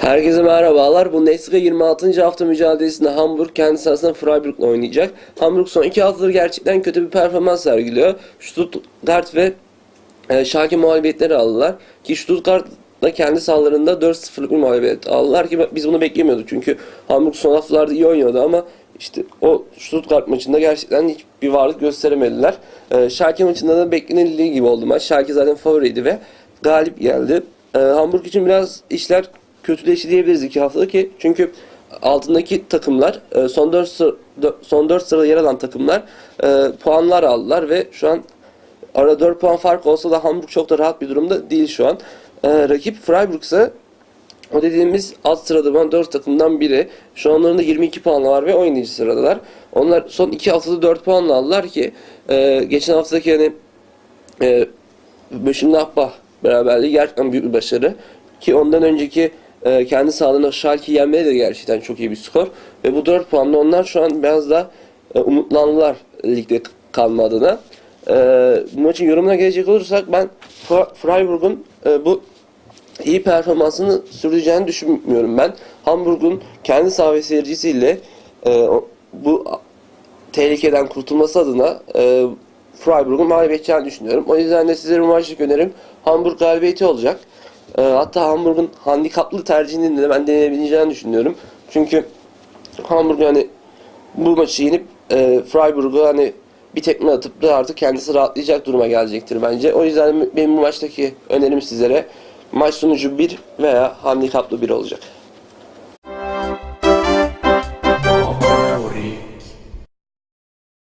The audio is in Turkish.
Herkese merhabalar. Bundesliga 26. hafta mücadelesinde Hamburg kendi sahasında Freiburg'la oynayacak. Hamburg son iki haftadır gerçekten kötü bir performans sergiliyor. Stuttgart ve e, Schalke mağlubiyetleri aldılar. Ki Stuttgart da kendi sahalarında 4-0'lık bir mağlubiyet aldılar ki biz bunu beklemiyorduk. Çünkü Hamburg son haftalarda iyi oynuyordu ama işte o Stuttgart maçında gerçekten hiçbir varlık gösteremediler. E, Schalke maçında da beklenildiği gibi oldu maç. Schalke zaten favoriydi ve galip geldi. E, Hamburg için biraz işler kötüleşti diyebiliriz iki haftada ki çünkü altındaki takımlar e, son 4 sıra, son 4 sırada yer alan takımlar e, puanlar aldılar ve şu an arada 4 puan fark olsa da Hamburg çok da rahat bir durumda değil şu an. E, rakip Freiburg ise o dediğimiz alt sırada olan 4 takımdan biri. Şu an onların da 22 puanla var ve 17. sıradalar. Onlar son 2 haftada 4 puanla aldılar ki e, geçen haftaki hani e, Mönchengladbach beraberliği gerçekten büyük bir başarı. Ki ondan önceki e, kendi sahalarında Schalke'yi yenmeleri de gerçekten çok iyi bir skor. Ve bu 4 puanla onlar şu an biraz da e, umutlandılar ligde kalma adına. E, bu maçın yorumuna gelecek olursak ben Freiburg'un e, bu iyi performansını sürdüreceğini düşünmüyorum ben. Hamburg'un kendi saha ve seyircisiyle e, bu tehlikeden kurtulması adına e, Freiburg'un mağlup düşünüyorum. O yüzden de size bu maçlık önerim Hamburg galibiyeti olacak. E, hatta Hamburg'un handikaplı tercihini de ben deneyebileceğini düşünüyorum. Çünkü Hamburg yani bu maçı yenip e, Freiburg'u hani bir tekme atıp da artık kendisi rahatlayacak duruma gelecektir bence. O yüzden benim bu maçtaki önerim sizlere maç sonucu 1 veya handikaplı 1 olacak.